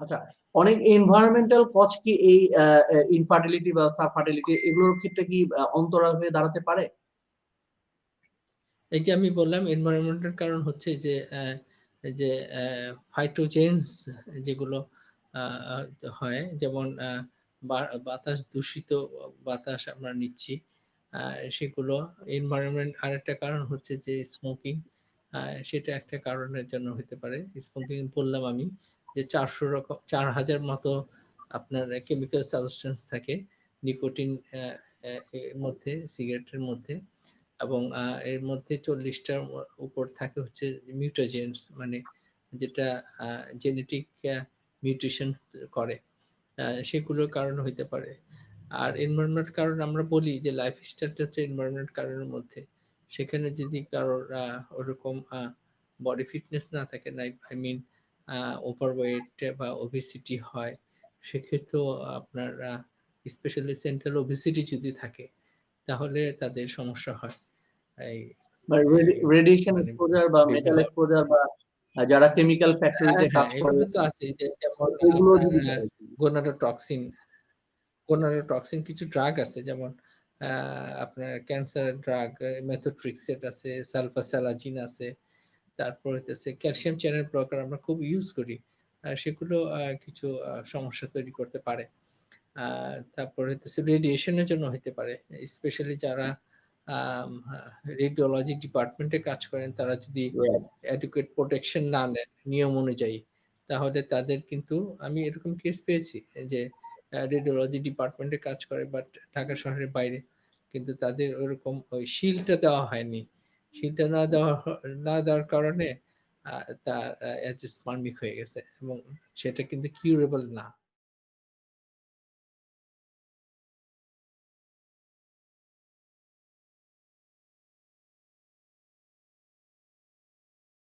আচ্ছা অনেক environmental cause কি এই ইনফার্টিলিটি বা সাবফার্টিলিটি এগুলোর ক্ষেত্রে কি আহ, অন্তরায় হয়ে দাঁড়াতে পারে? এই যে আমি বললাম এনভায়রনমেন্টের কারণ হচ্ছে যে যে ফাইটোজেন্স যেগুলো হয় যেমন বাতাস দূষিত বাতাস আমরা নিচ্ছি সেগুলো এনভায়রনমেন্ট আর একটা কারণ হচ্ছে যে স্মোকিং সেটা একটা কারণের জন্য হতে পারে। স্মোকিং বললাম আমি যে চারশো রকম, চার হাজার মতো আপনার কেমিক্যাল সাবস্টেন্স থাকে নিকোটিন মধ্যে সিগারেটের মধ্যে, এবং এর মধ্যে চল্লিশটার উপর থাকে হচ্ছে মিউটোজেন্স মানে যেটা জেনেটিক মিউটেশন করে। সেগুলোর কারণ হইতে পারে। আর এনভায়রনমেন্ট কারণ আমরা বলি যে লাইফ স্টাইলটা হচ্ছে এনভায়রনমেন্ট কারণের মধ্যে। সেখানে যদি কারোর ওরকম বডি ফিটনেস না থাকে না আই মিন ওভারওয়েট বা ওবিসিটি হয় সেক্ষেত্রেও আপনার স্পেশালি সেন্ট্রাল ওবিসিটি যদি থাকে তাহলে তাদের সমস্যা হয়। এই রেডিয়েশন মানে এক্সপোজার বা মেটাল এক্সপোজার বা যারা কেমিক্যাল ফ্যাক্টরিতে কাজ করে তো আছে যে যেমন গোনাডোটক্সিন গোনাডোটক্সিন কিছু ড্রাগ আছে যেমন আহ, আপনার ক্যান্সার ড্রাগ মেথোট্রিক্সেট আছে সালফাসালাজিন আছে তারপর হচ্ছে ক্যালসিয়াম চ্যানেল ব্লকার আমরা খুব ইউজ করি। সেগুলো কিছু সমস্যা তৈরি করতে পারে। আহ, তারপরে হচ্ছে রেডিয়েশনের জন্য হতে পারে। স্পেশালি যারা রেডিওলজি ডিপার্টমেন্টে কাজ করেন তারা যদি অ্যাডুকেট প্রোটেকশন না নেন নিয়ম অনুযায়ী তাহলে তাদের কিন্তু আমি এরকম কেস পেয়েছি যে রেডিওলজি ডিপার্টমেন্টে কাজ করে বাট ঢাকা শহরের বাইরে কিন্তু তাদের ওরকম ওই শিলটা দেওয়া হয়নি। শিলটা না দেওয়া না দেওয়ার কারণে তার অ্যাজিসপার্মিক হয়ে গেছে এবং সেটা কিন্তু কিউরেবল না।